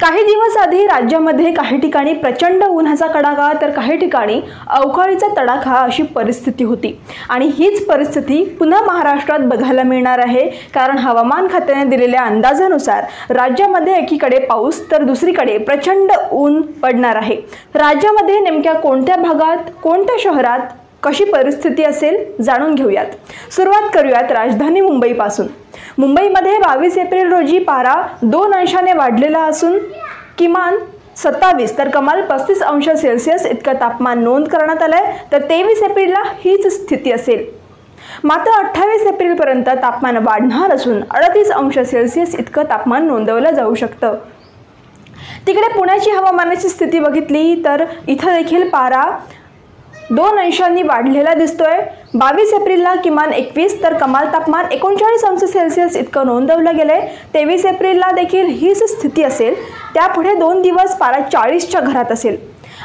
काही दिवस आधी राज्यामध्ये काही ठिकाणी प्रचंड उन्हाचा कडाका तर काही ठिकाणी अवकाळीचा तडाखा अशी परिस्थिती होती. आणि हीच परिस्थिती पुन्हा महाराष्ट्रात बघायला मिळणार आहे. कारण हवामान खात्याने दिलेल्या अंदाजानुसार राज्यामध्ये एकीकडे पाऊस तर दुसरीकडे प्रचंड ऊन पडणार आहे. राज्यामध्ये नेमक्या कोणत्या भागात कोणत्या शहरात कशी परिस्थिती असेल जाणून घेऊयात. सुरुवात करूयात राजधानी मुंबईपासून. मुंबईमध्ये बावीस एप्रिल रोजी पारा दोन अंशाने वाढलेला असून किमान सत्तावीस तर कमाल पस्तीस अंश सेल्सिअस इतकं तापमान नोंद करण्यात आलं आहे तर तेवीस एप्रिलला हीच स्थिती असेल. मात्र अठ्ठावीस एप्रिलपर्यंत तापमान वाढणार असून अडतीस अंश सेल्सिअस इतकं तापमान नोंदवलं जाऊ शकतं. तिकडे पुण्याची हवामानाची स्थिती बघितली तर इथं देखील पारा दोन अंशांनी वाढलेला दिसतोय. बावीस एप्रिलला किमान एकवीस तर कमाल तापमान एकोणचाळीस अंश सेल्सिअस इतकं नोंदवलं गेलंय. तेवीस एप्रिलला देखील हीच स्थिती असेल. त्यापुढे दोन दिवस पारा चाळीसच्या घरात असेल.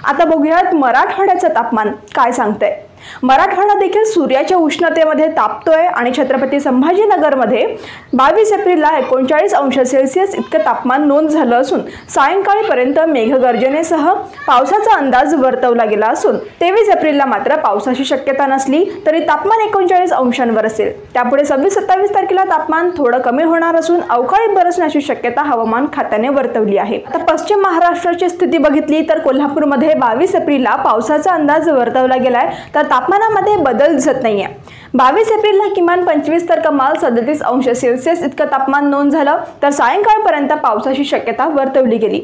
आता बघूयात मराठवाड्याचं तापमान काय सांगतंय. मराठवाडा देखील सूर्याच्या उष्णतेमध्ये तापतोय आणि छत्रपती संभाजीनगरमध्ये बावीस एप्रिलला एकोणचाळीस अंश सेल्सिअस इतकं तापमान नोंद झालं असून सायंकाळीपर्यंत मेघगर्जनेसह पावसाचा अंदाज वर्तवला गेला असून तेवीस एप्रिलला मात्र पावसाची शक्यता नसली तरी तापमान एकोणचाळीस अंशांवर असेल. त्यापुढे सव्वीस सत्तावीस तारखेला तापमान थोडं कमी होणार असून अवकाळी बरसण्याची शक्यता हवामान खात्याने वर्तवली आहे. आता पश्चिम महाराष्ट्राची स्थिती बघितली तर कोल्हापूरमध्ये बावीस एप्रिलला पावसाचा अंदाज वर्तवला गेलाय. तर तापमानामध्ये बदल दिसत नाहीये. बावीस एप्रिलला किमान पंचवीस तर कमाल सदतीस अंश सेल्सिअस इतकं तापमान नोंद झालं तर सायंकाळपर्यंत पावसाची शक्यता वर्तवली गेली.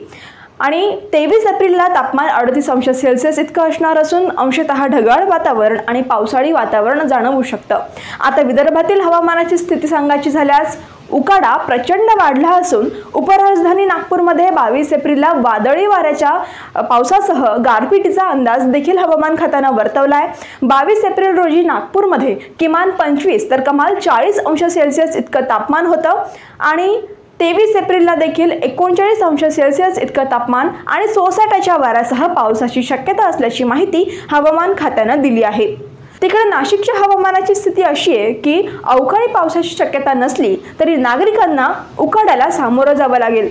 आणि तेवीस एप्रिलला तापमान अडतीस अंश सेल्सिअस इतकं असणार असून अंशतः ढगाळ वातावरण आणि पावसाळी वातावरण जाणवू शकतं. आता विदर्भातील हवामानाची स्थिती सांगायची झाल्यास उकाडा प्रचंड वाढला असून उपराजधानी नागपूरमध्ये बावीस एप्रिलला वादळी वाऱ्याच्या पावसासह गारपिटीचा अंदाज देखील हवामान खात्यानं वर्तवला आहे बावीस एप्रिल रोजी नागपूरमध्ये किमान पंचवीस तर कमाल चाळीस अंश सेल्सिअस इतकं तापमान होतं आणि तेवीस एप्रिलला देखील एकोणचाळीस अंश सेल्सिअस इतकं तापमान आणि सोसाट्याच्या वाऱ्यासह पावसाची शक्यता असल्याची माहिती हवामान खात्यानं दिली आहे. तिकडे नाशिकच्या हवामानाची स्थिती अशी आहे की अवकाळी पावसाची शक्यता नसली तरी नागरिकांना उकाड्याला सामोरं जावं लागेल.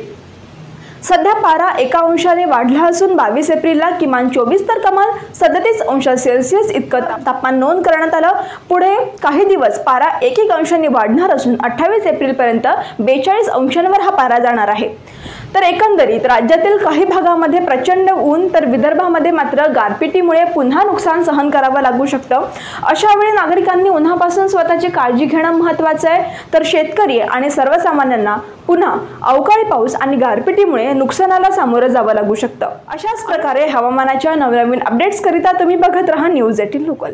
सध्या पारा एका अंशाने वाढला असून बावीस एप्रिलला किमान चोवीस तर कमाल सदतीस अंश सेल्सिअस इतकं तापमान नोंद करण्यात आलं. पुढे काही दिवस पारा एक एक अंशाने वाढणार असून अठ्ठावीस एप्रिलपर्यंत बेचाळीस अंशांवर हा पारा जाणार आहे. तर एकंदरीत राज्यातील काही भागामध्ये प्रचंड ऊन तर विदर्भामध्ये मात्र गारपिटीमुळे पुन्हा नुकसान सहन करावं लागू शकतं. अशावेळी नागरिकांनी उन्हापासून स्वतःची काळजी घेणं महत्त्वाचं आहे. तर शेतकरी आणि सर्वसामान्यांना पुन्हा अवकाळी पाऊस आणि गारपिटीमुळे नुकसानाला सामोरं जावं लागू शकतं. अशाच प्रकारे हवामानाच्या नवनवीन अपडेट्सकरिता तुम्ही बघत राहा न्यूज एटीन लोकल.